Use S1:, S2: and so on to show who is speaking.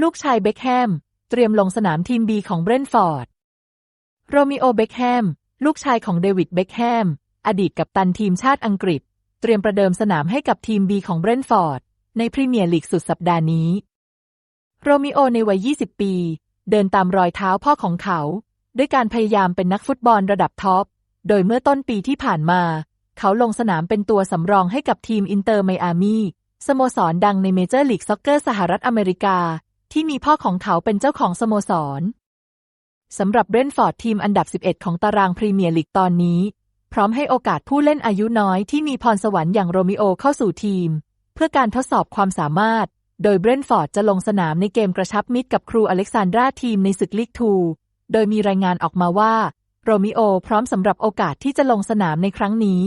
S1: ลูกชายเบคแฮม เตรียมลงสนามทีมบีของเบรนท์ฟอร์ด โรมิโอเบคแฮม ลูกชายของเดวิดเบคแฮม อดีตกัปตันทีมชาติอังกฤษ เตรียมประเดิมสนามให้กับทีมบีของเบรนท์ฟอร์ด ในพรีเมียร์ลีกสุดสัปดาห์นี้ โรมิโอในวัย 20 ปี เดินตามรอยเท้าพ่อของเขา ด้วยการพยายามเป็นนักฟุตบอลระดับท็อป โดยเมื่อต้นปีที่ผ่านมา เขาลงสนามเป็นตัวสำรองให้กับทีมอินเตอร์ไมอามีสโมสรดังในเมเจอร์ลีกซ็อกเกอร์สหรัฐอเมริกา ที่มีพ่อของเขาเป็นเจ้าของสโมสรสำหรับเบรนท์ฟอร์ดทีมอันดับ 11 ของตารางพรีเมียร์ลีกตอนนี้ พร้อมให้โอกาสผู้เล่นอายุน้อยที่มีพรสวรรค์อย่างโรมิโอเข้าสู่ทีม เพื่อการทดสอบความสามารถ โดยเบรนท์ฟอร์ดจะลงสนามในเกมกระชับมิตรกับครูอเล็กซานดราทีมในศึกลีกทู โดยมีรายงานออกมาว่า โรมิโอพร้อมสำหรับโอกาสที่จะลงสนามในครั้งนี้